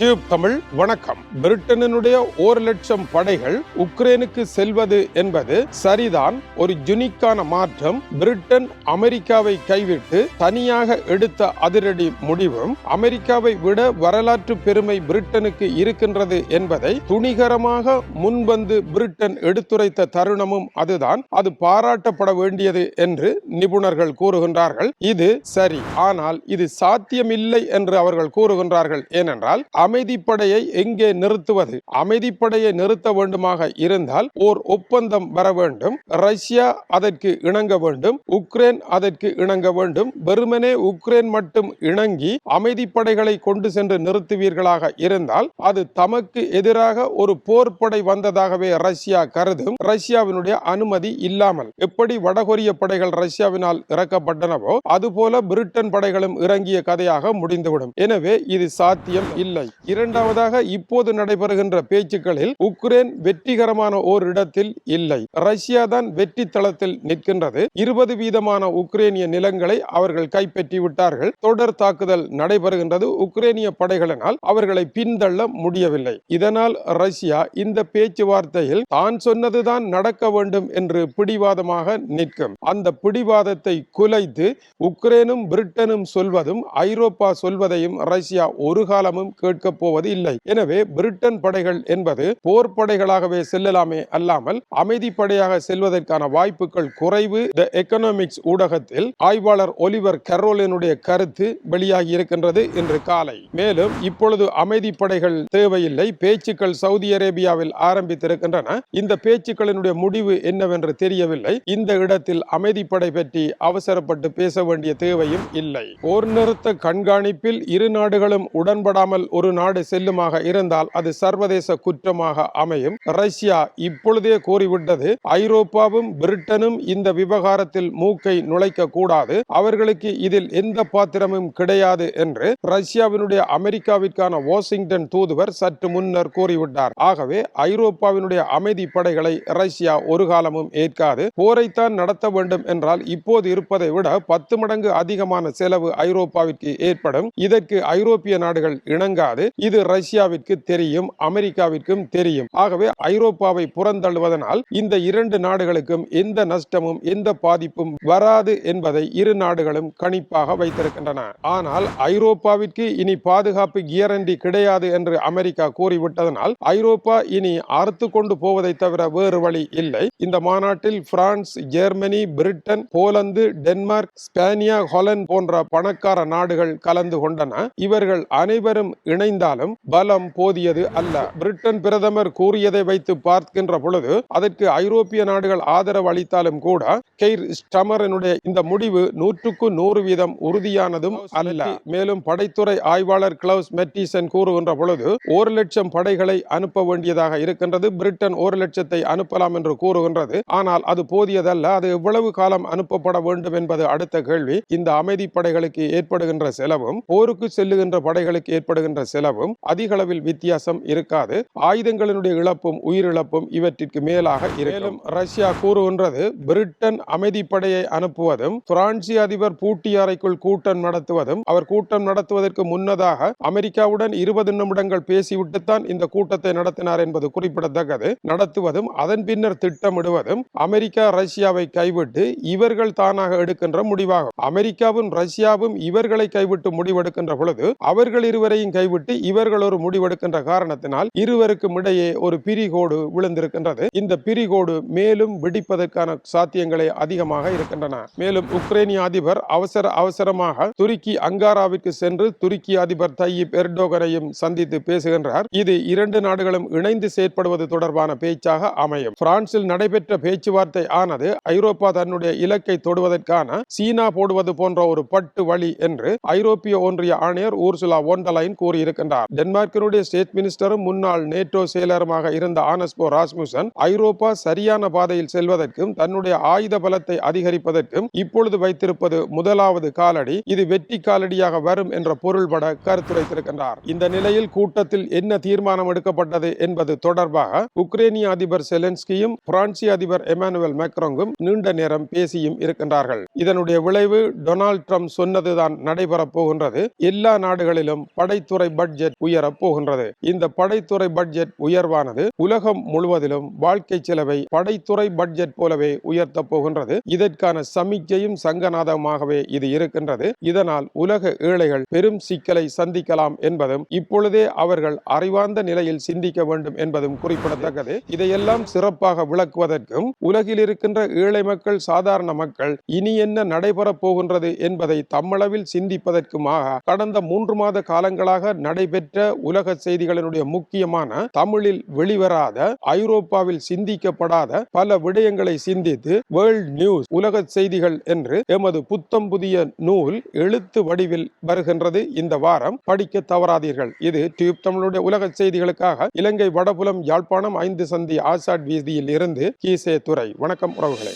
Tube Tamil வணக்கம். பிரிட்டனினுடைய ஒரு லட்சம் படைகள் உக்ரைனுக்கு செல்வது என்பது சரிதான். ஒரு ஜுனிக்கான மாற்றம் பிரிட்டன் அமெரிக்காவை கைவிட்டு தனியாக எடுத்த அதிரடி முடிவும் அமெரிக்காவை விட வரலாற்று பெருமை பிரிட்டனுக்கு இருக்கின்றது என்பதை துணிகரமாக முன்வந்து பிரிட்டன் எடுத்துரைத்த தருணமும் அதுதான். அது பாராட்டப்பட வேண்டியது என்று நிபுணர்கள் கூறுகின்றார்கள். இது சரி ஆனால் இது சாத்தியமில்லை என்று அவர்கள் கூறுகின்றார்கள். ஏனென்றால் அமைதிப்படையை எங்கே நிறுத்துவது? அமைதிப்படையை நிறுத்த வேண்டுமாக இருந்தால் ஓர் ஒப்பந்தம் வர வேண்டும். ரஷ்யா அதற்கு இணங்க வேண்டும். உக்ரைன் அதற்கு இணங்க வேண்டும். வெறுமனே உக்ரைன் மட்டும் இணங்கி அமைதிப்படைகளை கொண்டு சென்று நிறுத்துவீர்களாக இருந்தால் அது தமக்கு எதிராக ஒரு போர்ப்படை வந்ததாகவே ரஷ்யா கருதும். ரஷ்யாவினுடைய அனுமதி இல்லாமல் எப்படி வடகொரிய படைகள் ரஷ்யாவினால் இறக்கப்பட்டனவோ அதுபோல பிரிட்டன் படைகளும் இறங்கிய கதையாக முடிந்துவிடும். எனவே இது சாத்தியம் இல்லை. இரண்டாவதாக இப்போது நடைபெறுகின்ற பேச்சுக்களில் உக்ரைன் வெற்றிகரமான ஓர் இடத்தில் இல்லை. ரஷ்யா தான் வெற்றி தளத்தில் நிற்கின்றது. இருபது வீதமான உக்ரைனிய நிலங்களை அவர்கள் கைப்பற்றி விட்டார்கள் தொடர் தாக்குதல் நடைபெறுகின்றது. உக்ரைனிய படைகளினால் அவர்களை பின்தள்ள முடியவில்லை. இதனால் ரஷ்யா இந்த பேச்சுவார்த்தையில் தான் சொன்னதுதான் நடக்க வேண்டும் என்று பிடிவாதமாக நிற்கும். அந்த பிடிவாதத்தை குலைத்து உக்ரைனும் பிரிட்டனும் சொல்வதும் ஐரோப்பா சொல்வதையும் ரஷ்யா ஒரு காலமும் கேட்க இருக்கப் போவது இல்லை. எனவே பிரிட்டன் படைகள் என்பது போர் படைகளாகவே செல்லலாமே அல்லாமல் அமைதி படையாக செல்வதற்கான வாய்ப்புகள் குறைவு. த எக்கனாமிக்ஸ் ஊடகத்தில் ஆய்வாளர் ஒலிவர் கரோலினுடைய கருத்து வெளியாகி இருக்கின்றது இன்று காலை. மேலும் இப்பொழுது அமைதி படைகள் தேவையில்லை. பேச்சுக்கள் சவுதி அரேபியாவில் ஆரம்பித்திருக்கின்றன. இந்த பேச்சுக்களினுடைய முடிவு என்னவென்று தெரியவில்லை. இந்த இடத்தில் அமைதிப்படை பற்றி அவசரப்பட்டு பேச வேண்டிய தேவையும் இல்லை. போர் நிறுத்த கண்காணிப்பில் இரு நாடுகளும் உடன்படாமல் ஒரு நாடு செல்லுமாக இருந்தால் அது சர்வதேச குற்றமாக அமையும். ரஷ்யா இப்பொழுதே கூறிவிட்டது ஐரோப்பாவும் பிரிட்டனும் இந்த விவகாரத்தில் மூக்கை நுழைக்க கூடாது. அவர்களுக்கு இதில் எந்த பாத்திரமும் கிடையாது என்று ரஷ்யாவினுடைய அமெரிக்காவிற்கான வாஷிங்டன் தூதுவர் சற்று முன்னர் கூறிவிட்டார். ஆகவே ஐரோப்பாவினுடைய அமைதி படைகளை ரஷ்யா ஒரு காலமும் ஏற்காது. போரைத்தான் நடத்த வேண்டும் என்றால் இப்போது இருப்பதை விட பத்து மடங்கு அதிகமான செலவு ஐரோப்பாவிற்கு ஏற்படும். இதற்கு ஐரோப்பிய நாடுகள் இணங்காது. இது ரஷ்யாவிற்கு தெரியும் அமெரிக்காவிற்கும் தெரியும். ஆகவே ஐரோப்பாவை புறந்தள்ளுவதனால் இந்த இரண்டு நாடுகளுக்கும் எந்த நஷ்டமும் எந்த பாதிப்பும் வராது என்பதை இரு நாடுகளும் கணிப்பாக வைத்திருக்கின்றன. ஆனால் ஐரோப்பாவிற்கு இனி பாதுகாப்பு கியரண்டி கிடையாது என்று அமெரிக்கா கூறிவிட்டதனால் ஐரோப்பா இனி அறுத்து கொண்டு போவதை தவிர வேறு வழி இல்லை. இந்த மாநாட்டில் France Germany Britain Poland Denmark ஸ்பேனியா Holland போன்ற பணக்கார நாடுகள் கலந்து கொண்டன. இவர்கள் அனைவரும் இணை இணைந்தாலும் பலம் போதியது அல்ல. பிரிட்டன் பிரதமர் கூறியதை வைத்து பார்க்கின்ற பொழுது அதற்கு ஐரோப்பிய நாடுகள் ஆதரவு அளித்தாலும் கூட கெய்ர் ஸ்டமரனுடைய இந்த முடிவு நூற்றுக்கு நூறு வீதம் உறுதியானதும் அல்ல. மேலும் படைத்துறை ஆய்வாளர் கிளவுஸ் மெட்டிசன் கூறுகின்ற பொழுது ஒரு லட்சம் படைகளை அனுப்ப வேண்டியதாக இருக்கின்றது. பிரிட்டன் ஒரு லட்சத்தை அனுப்பலாம் என்று கூறுகின்றது. ஆனால் அது போதியதல்ல அது எவ்வளவு காலம் அனுப்பப்பட வேண்டும் என்பது அடுத்த கேள்வி. இந்த அமைதி படைகளுக்கு ஏற்படுகின்ற செலவும் போருக்கு செல்லுகின்ற படைகளுக்கு ஏற்படுகின்ற செலவும் அதிக அளவில் வித்தியாசம் இருக்காது. ஆயுதங்களினுடைய இழப்பும் உயிரிழப்பும் இவற்றிற்கு மேலாக இருக்கும். மேலும் ரஷ்யா கூறுகின்றது பிரிட்டன் அமைதிப்படையை அனுப்புவதும் பிரான்சி அதிபர் பூட்டி அறைக்குள் கூட்டம் நடத்துவதும் அவர் கூட்டம் நடத்துவதற்கு முன்னதாக அமெரிக்காவுடன் இருபது நிமிடங்கள் பேசிவிட்டுத்தான் இந்த கூட்டத்தை நடத்தினார் என்பது குறிப்பிடத்தக்கது. நடத்துவதும் அதன் பின்னர் திட்டமிடுவதும் அமெரிக்கா ரஷ்யாவை கைவிட்டு இவர்கள் தானாக எடுக்கின்ற முடிவாகும். அமெரிக்காவும் ரஷ்யாவும் இவர்களை கைவிட்டு முடிவெடுக்கின்ற பொழுது அவர்கள் இருவரையும் கைவிட்டு இவர்கள் ஒரு முடிவெடுக்கின்ற காரணத்தினால் இருவருக்கும் இடையே ஒரு பிரிகோடு விழுந்திருக்கின்றது. இந்த பிரிகோடு மேலும் வெடிப்பதற்கான சாத்தியங்களே அதிகமாக இருக்கின்றன. மேலும் உக்ரைனிய அதிபர் அவசர அவசரமாக துருக்கி அங்காராவிற்கு சென்று துருக்கி அதிபர் தையீப் எர்டோகனையும் சந்தித்து பேசுகின்றார். இது இரண்டு நாடுகளும் இணைந்து செயற்படுவது தொடர்பான பேச்சாக அமையும். பிரான்சில் நடைபெற்ற பேச்சுவார்த்தை ஆனது ஐரோப்பா தன்னுடைய இலக்கை தொடுவதற்கான சீனா போடுவது போன்ற ஒரு பட்டு வழி என்று ஐரோப்பிய ஒன்றிய ஆணையர் ஊர்சுலா ஒண்டலைன் கூறியிருக்கின்றார் டென்மார்க்கினுடைய ஸ்டேட் மினிஸ்டரும் முன்னாள் நேட்டோ செயலருமாக இருந்த ஆனஸ்போ ராஸ்முசன் ஐரோப்பா சரியான பாதையில் செல்வதற்கும் தன்னுடைய ஆயுத பலத்தை அதிகரிப்பதற்கும் இப்பொழுது வைத்திருப்பது முதலாவது காலடி. இது வெற்றி காலடியாக வரும் என்ற பொருள்பட கருத்துரைத்திருக்கின்றார் இந்த நிலையில் கூட்டத்தில் என்ன தீர்மானம் எடுக்கப்பட்டது என்பது தொடர்பாக உக்ரைனிய அதிபர் செலன்ஸ்கியும் பிரான்சிய அதிபர் எமானுவல் மேக்ரோங்கும் நீண்ட நேரம் பேசியும் இருக்கின்றார்கள். இதனுடைய விளைவு டொனால்ட் ட்ரம்ப் சொன்னதுதான் நடைபெறப் போகின்றது. எல்லா நாடுகளிலும் படைத்துறை பட்ஜெட் பட்ஜெட் உயரப் போகின்றது. இந்த படைத்துறை பட்ஜெட் உயர்வானது உலகம் முழுவதிலும் வாழ்க்கை செலவை படைத்துறை பட்ஜெட் போலவே உயர்த்தப் போகின்றது. இதற்கான சமிக்கையும் சங்கநாதமாகவே இது இருக்கின்றது. இதனால் உலக ஏழைகள் பெரும் சிக்கலை சந்திக்கலாம் என்பதும் இப்பொழுதே அவர்கள் அறிவார்ந்த நிலையில் சிந்திக்க வேண்டும் என்பதும் குறிப்பிடத்தக்கது. இதையெல்லாம் சிறப்பாக விளக்குவதற்கும் உலகில் இருக்கின்ற ஏழை மக்கள் சாதாரண மக்கள் இனி என்ன நடைபெறப் போகின்றது என்பதை தம்மளவில் சிந்திப்பதற்குமாக கடந்த மூன்று மாத காலங்களாக நடை நடைபெற்ற உலக செய்திகளினுடைய முக்கியமான தமிழில் வெளிவராத ஐரோப்பாவில் சிந்திக்கப்படாத பல விடயங்களை சிந்தித்து வேர்ல்ட் நியூஸ் உலக செய்திகள் என்று எமது புத்தம் புதிய நூல் எழுத்து வடிவில் வருகின்றது. இந்த வாரம் படிக்க தவறாதீர்கள். இது டியூப் தமிழுடைய உலக செய்திகளுக்காக இலங்கை வடபுலம் யாழ்ப்பாணம் ஐந்து சந்தி ஆசாட் வீதியில் இருந்து கீசே துறை வணக்கம் உறவுகளே.